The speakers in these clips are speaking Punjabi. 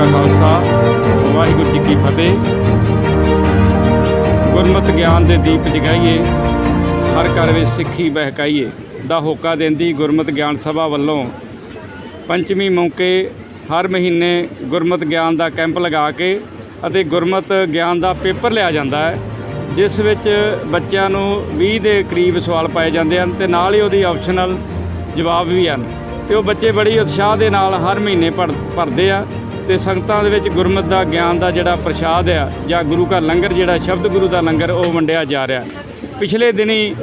ਕਾ ਖਾਲਸਾ, ਵਾਹਿਗੁਰੂ ਜੀ ਕੀ ਫਤਿਹ। ਗੁਰਮਤਿ ਗਿਆਨ ਦੇ ਦੀਪ ਜਗਾਈਏ, ਹਰ ਘਰ ਵਿੱਚ ਸਿੱਖੀ ਬਹਿਕਾਈਏ। ਦਾ ਹੋਕਾ ਦਿੰਦੀ ਗੁਰਮਤਿ ਗਿਆਨ ਸਭਾ ਵੱਲੋਂ ਪੰਚਮੀ ਮੌਕੇ ਹਰ ਮਹੀਨੇ ਗੁਰਮਤਿ ਗਿਆਨ ਦਾ ਕੈਂਪ ਲਗਾ ਕੇ ਅਤੇ ਗੁਰਮਤਿ ਗਿਆਨ ਦਾ ਪੇਪਰ ਲਿਆ ਜਾਂਦਾ ਹੈ, ਜਿਸ ਵਿੱਚ ਬੱਚਿਆਂ ਨੂੰ 20 ਦੇ ਕਰੀਬ ਸਵਾਲ ਪਾਏ ਜਾਂਦੇ ਹਨ ਤੇ ਨਾਲ ਹੀ ਉਹਦੀ ਆਪਸ਼ਨਲ ਜਵਾਬ ਵੀ ਹਨ। ਤੇ ਉਹ ਬੱਚੇ ਬੜੀ ਉਤਸ਼ਾਹ ਦੇ ਨਾਲ ਹਰ ਮਹੀਨੇ ਪੜ੍ਹ ਭਰਦੇ ਆ। ਤੇ ਸੰਗਤਾਂ ਦੇ ਵਿੱਚ ਗੁਰਮਤ ਦਾ, ਗਿਆਨ ਦਾ ਜਿਹੜਾ ਪ੍ਰਸ਼ਾਦ ਆ, ਜਾਂ ਗੁਰੂ ਘਰ ਲੰਗਰ ਜਿਹੜਾ, ਸ਼ਬਦ ਗੁਰੂ ਦਾ ਲੰਗਰ, ਉਹ ਵੰਡਿਆ ਜਾ ਰਿਹਾ। ਪਿਛਲੇ ਦਿਨੀ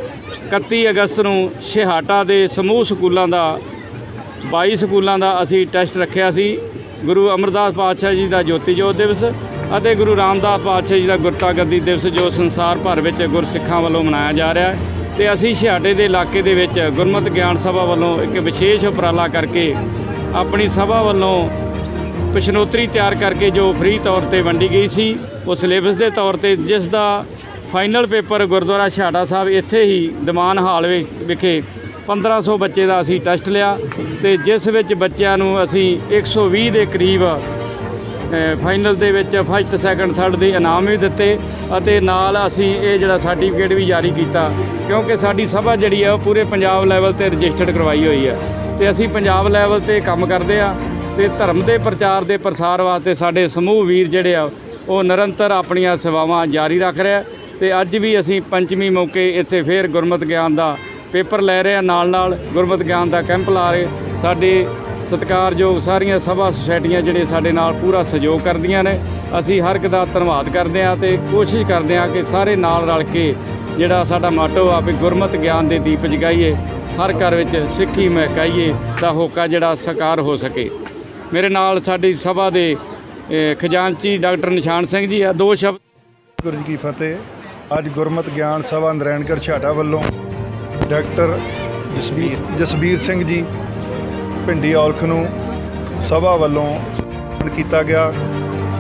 31 ਅਗਸਤ ਨੂੰ ਸ਼ਿਹਾਟਾ ਦੇ ਸਮੂਹ ਸਕੂਲਾਂ ਦਾ 22 ਸਕੂਲਾਂ ਦਾ ਅਸੀਂ ਟੈਸਟ ਰੱਖਿਆ ਸੀ। ਗੁਰੂ ਅਮਰਦਾਸ ਪਾਤਸ਼ਾਹ ਜੀ ਦਾ ਜੋਤੀ ਜੋਤ ਦਿਵਸ ਅਤੇ ਗੁਰੂ ਰਾਮਦਾਸ ਪਾਤਸ਼ਾਹ ਜੀ ਦਾ ਗੁਰਤਾ ਗੱਦੀ ਦਿਵਸ, ਜੋ ਸੰਸਾਰ ਭਰ ਵਿੱਚ ਗੁਰਸਿੱਖਾਂ ਵੱਲੋਂ ਮਨਾਇਆ ਜਾ ਰਿਹਾ ਹੈ। ਤੇ ਅਸੀਂ ਛਿਹਾਟੇ ਦੇ ਇਲਾਕੇ ਦੇ ਵਿੱਚ ਗੁਰਮਤਿ ਗਿਆਨ ਸਭਾ ਵੱਲੋਂ ਇੱਕ ਵਿਸ਼ੇਸ਼ ਉਪਰਾਲਾ ਕਰਕੇ ਆਪਣੀ ਸਭਾ ਵੱਲੋਂ ਪ੍ਰਸ਼ਨੋਤਰੀ ਤਿਆਰ ਕਰਕੇ ਜੋ ਫ੍ਰੀ ਤੌਰ ਤੇ ਵੰਡੀ ਗਈ ਸੀ, ਉਹ ਸਿਲੇਬਸ ਦੇ ਤੌਰ ਤੇ ਜਿਸ ਦਾ ਫਾਈਨਲ ਪੇਪਰ ਗੁਰਦੁਆਰਾ ਛਾੜਾ ਸਾਹਿਬ ਇੱਥੇ ਹੀ ਦਿਮਾਨ ਹਾਲ ਵਿ- ਵਿਖੇ 1500 ਬੱਚੇ ਦਾ ਅਸੀਂ ਟੈਸਟ ਲਿਆ ਤੇ ਜਿਸ ਵਿੱਚ ਬੱਚਿਆਂ ਨੂੰ ਅਸੀਂ 120 ਦੇ ਕਰੀਬ ਫਾਈਨਲ ਦੇ ਵਿੱਚ ਫਸਟ, ਸੈਕੰਡ, ਥਰਡ ਦੇ ਇਨਾਮ ਵੀ ਦਿੱਤੇ ਅਤੇ ਨਾਲ ਅਸੀਂ ਇਹ ਜਿਹੜਾ ਸਰਟੀਫਿਕੇਟ ਵੀ ਜਾਰੀ ਕੀਤਾ ਕਿਉਂਕਿ ਸਾਡੀ ਸਭਾ ਜਿਹੜੀ ਆ ਉਹ ਪੂਰੇ ਪੰਜਾਬ ਲੈਵਲ ਤੇ ਰਜਿਸਟਰਡ ਕਰਵਾਈ ਹੋਈ ਹੈ ਤੇ ਅਸੀਂ ਪੰਜਾਬ ਲੈਵਲ ਤੇ ਕੰਮ ਕਰਦੇ ਆ ਤੇ ਧਰਮ ਦੇ ਪ੍ਰਚਾਰ ਦੇ ਪ੍ਰਸਾਰ ਵਾਸਤੇ ਸਾਡੇ ਸਮੂਹ ਵੀਰ ਜਿਹੜੇ ਆ, ਉਹ ਨਿਰੰਤਰ ਆਪਣੀਆਂ ਸੇਵਾਵਾਂ ਜਾਰੀ ਰੱਖ ਰਿਹਾ ਤੇ ਅੱਜ ਵੀ ਅਸੀਂ ਪੰਚਮੀ ਮੌਕੇ ਇੱਥੇ ਫੇਰ ਗੁਰਮਤਿ ਗਿਆਨ ਦਾ ਪੇਪਰ ਲੈ ਰਹੇ ਆ ਨਾਲ ਨਾਲ ਗੁਰਮਤ ਗਿਆਨ ਦਾ ਕੈਂਪ ਲਾ ਰਹੇ ਸਾਡੇ ਸਤਿਕਾਰਯੋਗ ਸਾਰੀਆਂ ਸਭਾ ਸੁਸਾਇਟੀਆਂ ਜਿਹੜੇ ਸਾਡੇ ਨਾਲ ਪੂਰਾ ਸਹਿਯੋਗ ਕਰਦੀਆਂ ਨੇ। ਅਸੀਂ ਹਰ ਇੱਕ ਦਾ ਧੰਨਵਾਦ ਕਰਦੇ ਹਾਂ ਤੇ ਕੋਸ਼ਿਸ਼ ਕਰਦੇ ਹਾਂ ਕਿ ਸਾਰੇ ਨਾਲ ਰਲ ਕੇ ਜਿਹੜਾ ਸਾਡਾ ਮਾਟੋ ਆ ਵੀ ਗੁਰਮਤਿ ਗਿਆਨ ਦੇ ਦੀਪ ਜਗਾਈਏ, ਹਰ ਘਰ ਵਿੱਚ ਸਿੱਖੀ ਮਹਿਕਾਈਏ ਤਾਂ ਹੋਕਾ ਜਿਹੜਾ ਸਾਕਾਰ ਹੋ ਸਕੇ। ਮੇਰੇ ਨਾਲ ਸਾਡੀ ਸਭਾ ਦੇ ਖਜ਼ਾਨਚੀ ਡਾਕਟਰ ਨਿਸ਼ਾਨ ਸਿੰਘ ਜੀ ਆ, ਦੋ ਸ਼ਬਦ। ਗੁਰੂ ਜੀ ਕੀ ਫਤਿਹ। ਅੱਜ ਗੁਰਮਤਿ ਗਿਆਨ ਸਭਾ ਨਰੈਣਗੜ੍ਹ ਛਾਟਾ ਵੱਲੋਂ ਡਾਕਟਰ ਜਸਵੀਰ ਜਸਵੀਰ ਸਿੰਘ ਜੀ ਭਿੰਡੀ ਔਲਖ ਨੂੰ ਸਭਾ ਵੱਲੋਂ ਸਨਮਾਨ ਕੀਤਾ ਗਿਆ,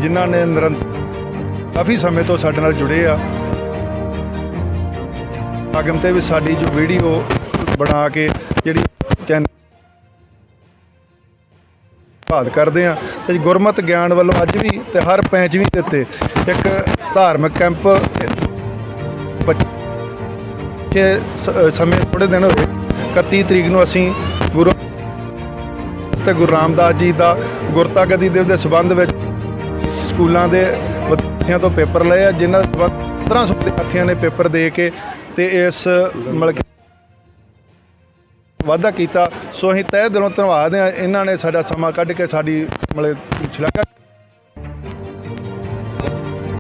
ਜਿਨ੍ਹਾਂ ਨੇ ਨਿਰੰਤਰ ਕਾਫੀ ਸਮੇਂ ਤੋਂ ਸਾਡੇ ਨਾਲ ਜੁੜੇ ਆ। ਆਗਮ ਤੇ ਵੀ ਸਾਡੀ ਜੋ ਵੀਡੀਓ ਬਣਾ ਕੇ ਜਿਹੜੀ ਚੈਨਲ ਭਾਲ ਕਰਦੇ ਆ ਤੇ ਗੁਰਮਤਿ ਗਿਆਨ ਵੱਲੋਂ ਅੱਜ ਵੀ ਤੇ ਹਰ ਪੈਂਚਵੀਂ ਦੇ ਉੱਤੇ ਇੱਕ ਧਾਰਮਿਕ ਕੈਂਪ ਬੱਚੇ ਸਮੇਂ ਥੋੜੇ ਦਿਨ ਹੋਏ 31 ਤਰੀਕ ਨੂੰ ਅਸੀਂ ਗੁਰੂ ਤੇ ਗੁਰੂ ਰਾਮਦਾਸ ਜੀ ਦਾ ਗੁਰਤਾ ਗੱਦੀ ਦੇਵ ਦੇ ਸਬੰਧ ਵਿੱਚ ਸਕੂਲਾਂ ਦੇ ਵਿਦਿਆਰਥੀਆਂ ਤੋਂ ਪੇਪਰ ਲਏ ਆ, ਜਿਨ੍ਹਾਂ ਦੇ ਸਬੰਧ 1500 ਵਿਦਿਆਰਥੀਆਂ ਨੇ ਪੇਪਰ ਦੇ ਕੇ ਤੇ ਇਸ, ਮਤਲਬ ਵਾਅਦਾ ਕੀਤਾ। ਸੋ ਅਸੀਂ ਤਹਿ ਦਿਲੋਂ ਧੰਨਵਾਦ ਹਾਂ। ਇਹਨਾਂ ਨੇ ਸਾਡਾ ਸਮਾਂ ਕੱਢ ਕੇ ਸਾਡੀ ਮਤਲਬ ਸ਼ਲਾਘਾ